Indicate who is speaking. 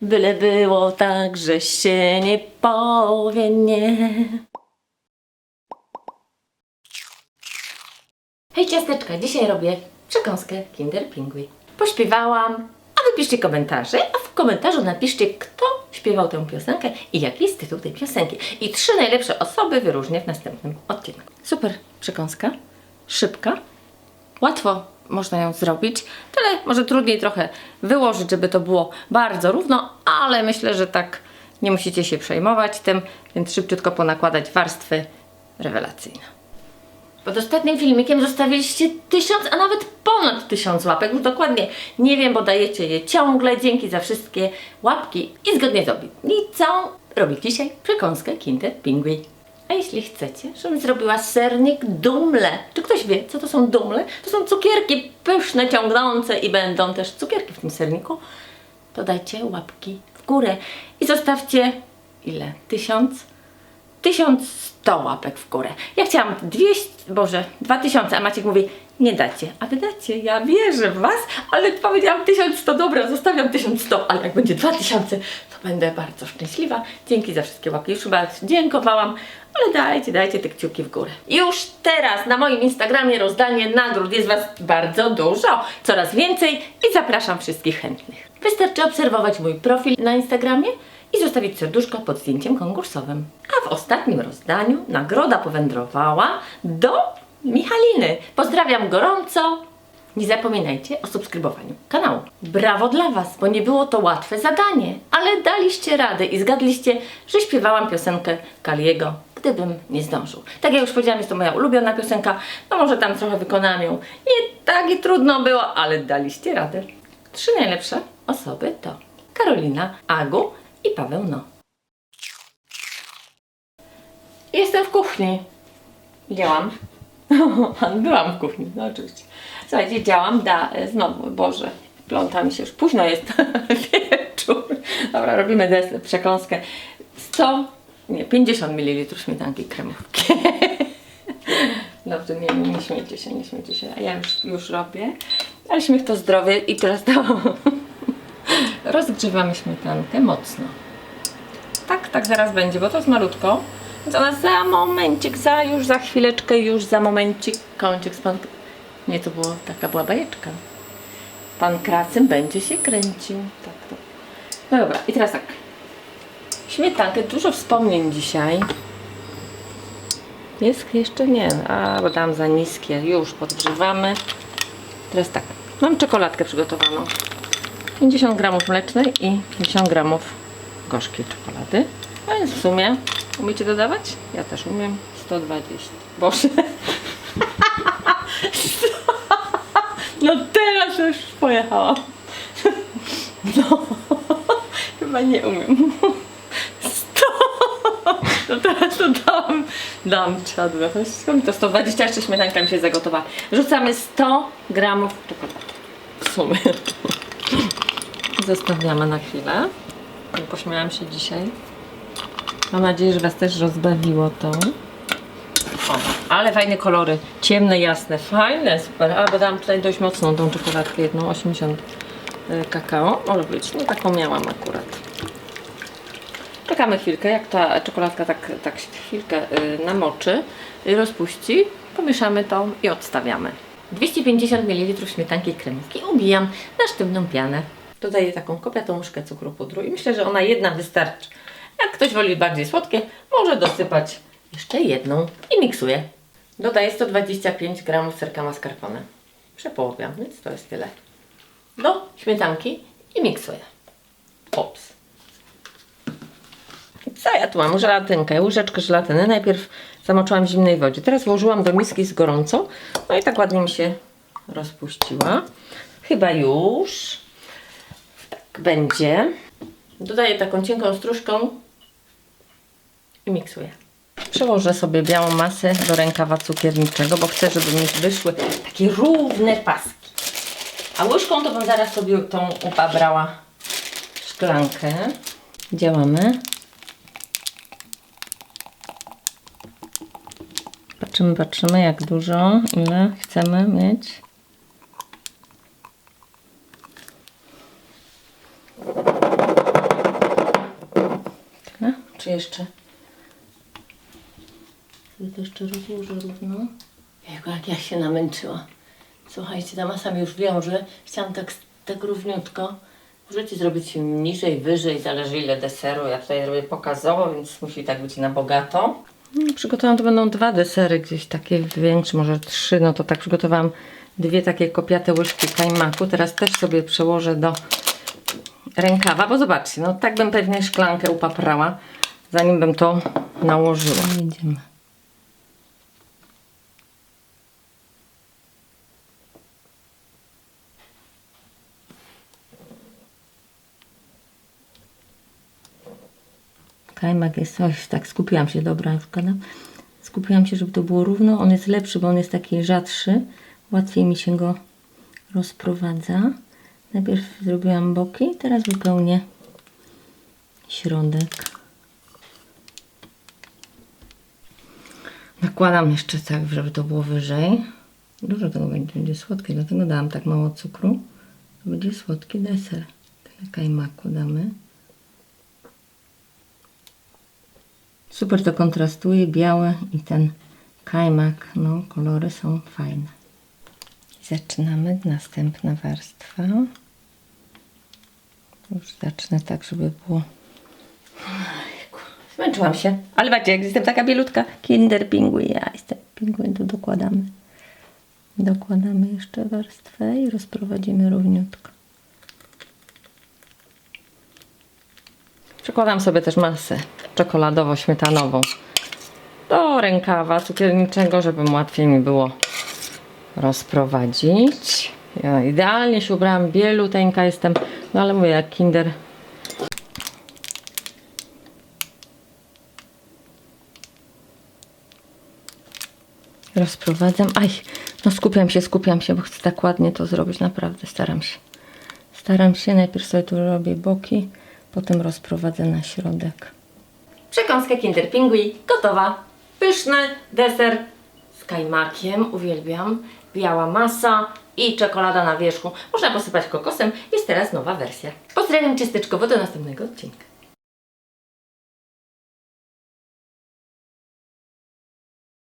Speaker 1: Byle było tak, że się nie powie nie. Hej ciasteczka, dzisiaj robię przekąskę Kinder Pingui. Pośpiewałam, a wy piszcie komentarze, a w komentarzu napiszcie, kto śpiewał tę piosenkę i jaki jest tytuł tej piosenki. I trzy najlepsze osoby wyróżnię w następnym odcinku. Super przekąska, szybka, Łatwo można ją zrobić, tyle może trudniej trochę wyłożyć, żeby to było bardzo równo, ale myślę, że tak nie musicie się przejmować tym, więc szybciutko ponakładać warstwy rewelacyjne. Pod ostatnim filmikiem zostawiliście tysiąc, a nawet ponad tysiąc łapek. Już dokładnie nie wiem, bo dajecie je ciągle. Dzięki za wszystkie łapki i zgodnie z obietnicą robię dzisiaj przekąskę Kinder Pingui. A jeśli chcecie, żebym zrobiła sernik dumle, czy ktoś wie, co to są dumle? To są cukierki pyszne, ciągnące i będą też cukierki w tym serniku, to dajcie łapki w górę i zostawcie ile? Tysiąc? 1100 łapek w górę. Ja chciałam 200, Boże, 2000, a Maciek mówi, nie dacie. A wy dacie, ja wierzę w was, ale powiedziałam 1100, dobra, zostawiam 1100, ale jak będzie 2000, to będę bardzo szczęśliwa. Dzięki za wszystkie łapki, już chyba dziękowałam, ale dajcie, dajcie te kciuki w górę. Już teraz na moim Instagramie rozdanie nagród, jest was bardzo dużo, coraz więcej i zapraszam wszystkich chętnych. Wystarczy obserwować mój profil na Instagramie i zostawić serduszko pod zdjęciem konkursowym. A w ostatnim rozdaniu nagroda powędrowała do Michaliny. Pozdrawiam gorąco. Nie zapominajcie o subskrybowaniu kanału. Brawo dla Was, bo nie było to łatwe zadanie, ale daliście radę i zgadliście, że śpiewałam piosenkę Kaliego, gdybym nie zdążył. Tak jak już powiedziałam, jest to moja ulubiona piosenka, no może tam trochę wykonałam ją. Nie tak i trudno było, ale daliście radę. Trzy najlepsze osoby to Karolina, Agu i Paweł No. Jestem w kuchni. Działam. Byłam w kuchni, no oczywiście. Słuchajcie, działam, da, znowu, Boże, pląta mi się już, późno jest wieczór. Dobra, robimy deser, przekąskę. 100, nie, 50 ml śmietanki kremówki. Dobrze, nie, nie śmiejcie się, nie śmiejcie się, ja już, już robię. Ale śmiech to zdrowie i teraz to rozgrzewamy śmietankę mocno. Tak, tak zaraz będzie, bo to jest malutko. Ona za momencik, za już za chwileczkę, już za momencik, kącik z pan... Nie, to było, taka była bajeczka. Pan Kracym będzie się kręcił. Tak, to. No dobra, i teraz tak. Śmietankę, dużo wspomnień dzisiaj. Jest jeszcze nie, a bo dam za niskie. Już podgrzewamy. Teraz tak, mam czekoladkę przygotowaną. 50 gramów mlecznej i 50 gramów gorzkiej czekolady. A więc w sumie umiecie dodawać? Ja też umiem. 120. Boże. No teraz już pojechałam. No. Chyba nie umiem. 100. No teraz to dam. Dam czadłę. To jest skąd to 120 jeszcze śmietanka mi się zagotowała. Rzucamy 100 gramów czekolady. W sumie. Zostawiamy na chwilę. Pośmiałam się dzisiaj. Mam nadzieję, że Was też rozbawiło to. O, ale fajne kolory. Ciemne, jasne. Fajne, super. A, bo dałam tutaj dość mocną tą czekoladkę, jedną 80 y, kakao. Może być. No taką miałam akurat. Czekamy chwilkę, jak ta czekoladka tak, tak chwilkę y, namoczy, y, rozpuści. Pomieszamy to i odstawiamy. 250 ml śmietanki kremówki ubijam na sztywną pianę. Dodaję taką kopiatą łyżkę cukru pudru i myślę, że ona jedna wystarczy. Jak ktoś woli bardziej słodkie, może dosypać jeszcze jedną i miksuję. Dodaję 125 g serka mascarpone. Przepołowiam, więc to jest tyle. Do śmietanki i miksuję. Ops. Co ja tu mam? Żelatynkę, łyżeczkę żelatyny. Najpierw zamoczyłam w zimnej wodzie. Teraz włożyłam do miski z gorącą. No i tak ładnie mi się rozpuściła. Chyba już. Tak będzie. Dodaję taką cienką stróżką i miksuję. Przełożę sobie białą masę do rękawa cukierniczego, bo chcę, żeby mi wyszły takie równe paski. A łyżką to bym zaraz sobie tą upabrała szklankę. Działamy. Patrzymy, patrzymy jak dużo, ile chcemy mieć. Zobaczcie jeszcze. Ja to jeszcze rozłożę równo. Jejku, jak ja się namęczyła. Słuchajcie, ta masa mi już wiąże. Chciałam tak, tak równiutko. Możecie zrobić niżej, wyżej, zależy ile deseru. Ja tutaj robię pokazowo, więc musi tak być na bogato. Mm, Przygotowałam, to będą dwa desery, gdzieś takie większe, może trzy. No to tak przygotowałam dwie takie kopiate łyżki kajmaku. Teraz też sobie przełożę do rękawa, bo zobaczcie, no tak bym pewnie szklankę upaprała, zanim bym to nałożyła. Jedziemy. Kajmak jest coś, tak skupiłam się, dobra, już gadam. Skupiłam się, żeby to było równo. On jest lepszy, bo on jest taki rzadszy. Łatwiej mi się go rozprowadza. Najpierw zrobiłam boki, teraz wypełnię środek. Nakładam jeszcze tak, żeby to było wyżej. Dużo tego będzie, będzie słodkie, dlatego dałam tak mało cukru. To będzie słodki deser. Tyle kajmaku damy. Super to kontrastuje, białe i ten kajmak, no kolory są fajne. Zaczynamy, następna warstwa. Już zacznę tak, żeby było... Zmęczyłam się, ale patrzcie, jak jestem taka bielutka. Kinder Pingui, ja jestem pingwin, to dokładamy. Dokładamy jeszcze warstwę i rozprowadzimy równiutko. Przykładam sobie też masę czekoladowo-śmietanową do rękawa cukierniczego, żeby łatwiej mi było rozprowadzić. Ja idealnie się ubrałam, bieluteńka jestem, no ale mówię jak kinder. Rozprowadzam. Aj, no skupiam się, skupiam się, bo chcę tak ładnie to zrobić. Naprawdę staram się. Staram się, najpierw sobie tu robię boki, potem rozprowadzę na środek. Przekąska Kinder Pingui gotowa. Pyszny deser z kajmakiem, uwielbiam. Biała masa i czekolada na wierzchu. Można posypać kokosem. Jest teraz nowa wersja. Pozdrawiam ciasteczkowo do następnego odcinka.